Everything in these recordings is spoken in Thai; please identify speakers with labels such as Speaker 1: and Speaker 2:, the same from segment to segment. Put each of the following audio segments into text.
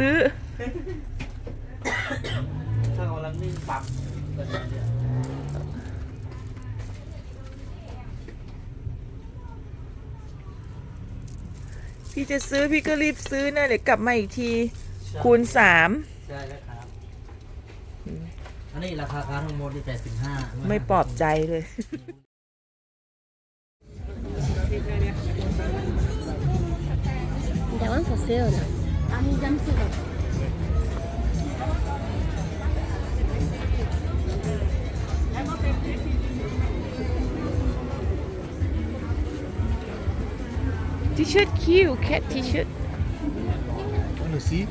Speaker 1: ซื้อ
Speaker 2: ถ้ากำลังนิ่งปั๊บก็จะเนี่ย
Speaker 1: พี่จะซื้อพี่ก็รีบซื้อนะเดี๋ยวกลับมาอีกที คูณสาม
Speaker 2: ใช่แล้วครับ อันนี้ราคาค้าทั้งหมดที่แปดสิบห้า
Speaker 1: ไม่ปลอบใจเลย
Speaker 3: That one for sale na.
Speaker 1: T-shirt cute, cat T-shirt.
Speaker 4: Wanna see?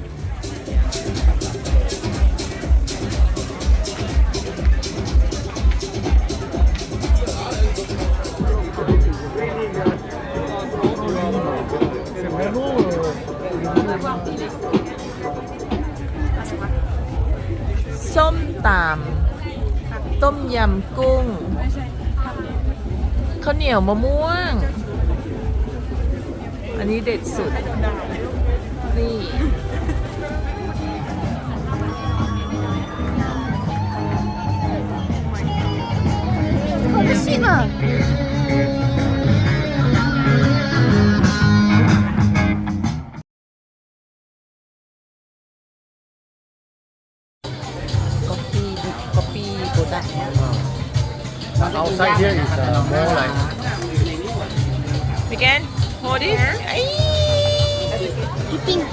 Speaker 1: ตำต้มยำกุ้งข้าวเหนียวมะม่วง อันนี้เด็ดสุด นี่
Speaker 3: これシバ。
Speaker 4: Outside here is uh, more like.
Speaker 1: We can hold this.
Speaker 3: Eating.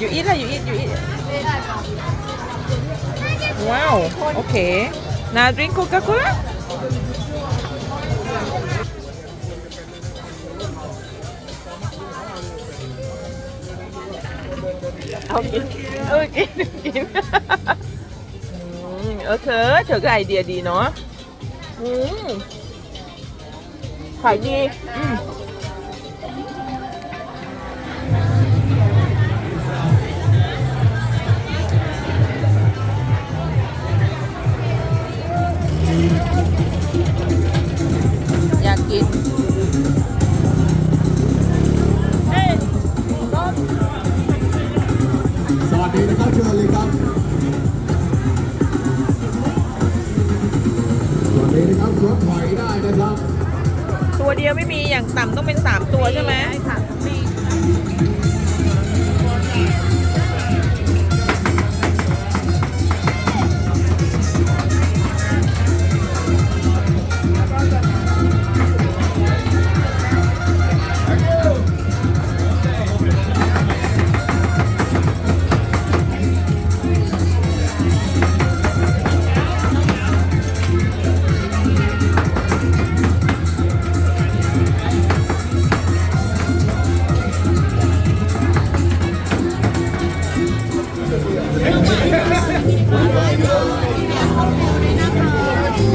Speaker 1: You eat lah, you eat, you eat. Wow, okay. Now drink Coca-Cola? Okay. Okay. okay. ừ, thử thử cái idea đi nó. อืมขายดี อืม
Speaker 4: รถถอยได้นะครับ
Speaker 1: ตัวเดียวไม่มีอย่างต่ำต้องเป็น 3 ตัวใช่ไหมใช่ค่ะ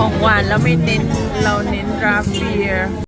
Speaker 1: ของหวานแล้วไม่เน้นเราเน้นราฟเฟียร์